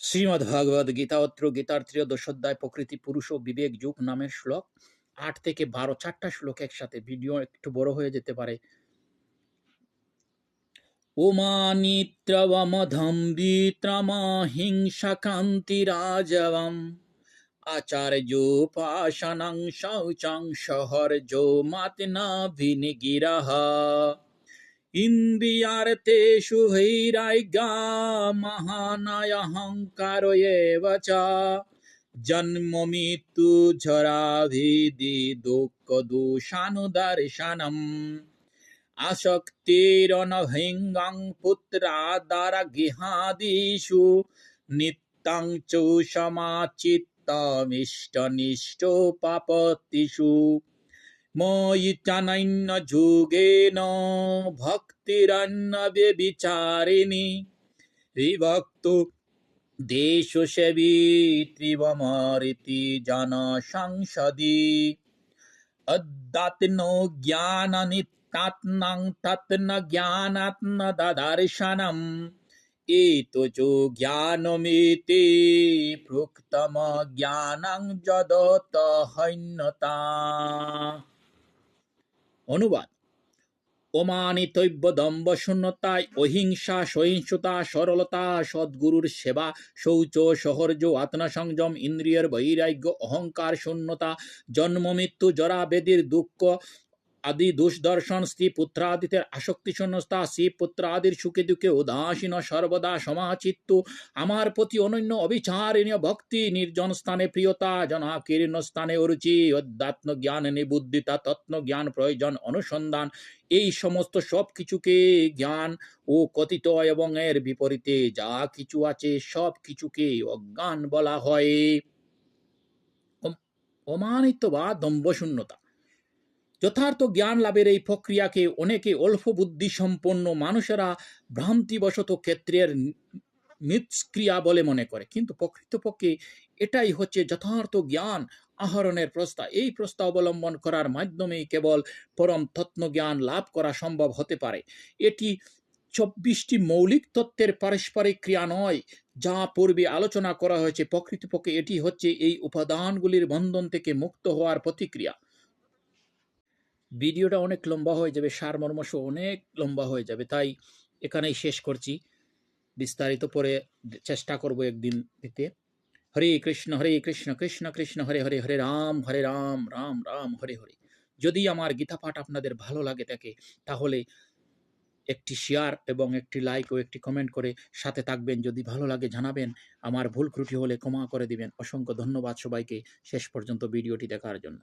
শ্রীমদ্ ভাগবত গীতাত্র গীতার ত্রয়োদশ অধ্যায় প্রকৃতি পুরুষ ও বিবেক যুগ নামের শ্লোক আট থেকে বারো, চারটা শ্লোক একসাথে। ভিডিও একটু বড় হয়ে যেতে পারে। ওমানিত্রবমধম বিত্রমহিংসা কান্তি রাজবম আচার্যোপাসনং শৌচং সহর্যো মাতনা ভিনিগিরহ ইন্দ্রিয়ার্থেষু হৈরাজ্ঞা মহানায়হংকার এব চ জন্ম মৃত্যু ঝরাভিধি দুঃখ দূষানুদর্শনম আসক্তিরনভিঙ্গং পুত্রাদারা গৃহাদিষু নিত্যং চ সমাচিত্তমিষ্টনিষ্টোপাপত্তিষু যুগেন ভক্তিরন্ন ব্যবিচারিণী বিভক্ত দেশসেবী ত্রিবমরিতি জন সংসদি অদ্যাত্ন জ্ঞান নিত্যাত্মং তত্ন জ্ঞানাত্ম দদর্শনম এতো চ জ্ঞানমিতি প্রুক্তম জ্ঞানং যদত হৈন্যতা অনুবাদ। অমানিতব্য দম্ব শূন্যতায় অহিংসা, সহিংসতা, সরলতা, সদ্গুরুর সেবা, শৌচ, সহর্য আত্মা সংযম ইন্দ্রিয়ের বৈরাগ্য, অহংকার, শূন্যতা জন্ম মৃত্যু জরা বেদির দুঃখ আদি দুষ্দর্শন স্ত্রী পুত্রাদিতের আসক্তি শূন্যতা শ্রী পুত্রাদির সুখে দুঃখে উদাসীন সর্বদা সমাচিত্ত আমার প্রতি অনন্য অবিচারণীয় ভক্তি, নির্জন স্থানে প্রিয়তা, জনাকীর্ণ স্থানে অরুচি, অধ্যাত্ম জ্ঞান নিবুদ্ধিতা, তত্ত্ব জ্ঞান প্রয়োজন অনুসন্ধান, এই সমস্ত সব কিছুকে জ্ঞান ও কথিত এবং এর বিপরীতে যা কিছু আছে সব কিছুকে অজ্ঞান বলা হয়। অম- অমানিত বা দম্ভশূন্যতা যথার্থ জ্ঞান লাভের এই প্রক্রিয়াকে অনেকে অল্প বুদ্ধি সম্পন্ন মানুষেরা ভ্রান্তিবশত ক্ষেত্রের মিথস্ক্রিয়া বলে মনে করে। কিন্তু প্রকৃতপক্ষে এটাই হচ্ছে যথার্থ জ্ঞান আহরণের প্রস্তাব। এই প্রস্তাব অবলম্বন করার মাধ্যমেই কেবল পরম তত্ত্ব জ্ঞান লাভ করা সম্ভব হতে পারে। এটি চব্বিশটি মৌলিক তত্ত্বের পারস্পরিক ক্রিয়া নয়, যা পূর্বে আলোচনা করা হয়েছে। প্রকৃতপক্ষে এটি হচ্ছে এই উপাদানগুলির বন্ধন থেকে মুক্ত হওয়ার প্রতিক্রিয়া। ভিডিওটা অনেক লম্বা হয়ে যাবে সারমর্মস অনেক লম্বা হয়ে যাবে, তাই এখানেই শেষ করছি। বিস্তারিত পরে চেষ্টা করব একদিন দিতে। হরে কৃষ্ণ হরে কৃষ্ণ কৃষ্ণ কৃষ্ণ, হরে হরে হরে রাম হরে রাম রাম রাম, হরে হরে। যদি আমার গীতা পাঠ আপনাদের ভালো লাগে থাকে, তাহলে একটি শেয়ার এবং একটি লাইক ও একটি কমেন্ট করে সাথে থাকবেন। যদি ভালো লাগে জানাবেন, আমার ভুল ত্রুটি হলে ক্ষমা করে দিবেন। অসংখ্য ধন্যবাদ সবাইকে শেষ পর্যন্ত ভিডিওটি দেখার জন্য।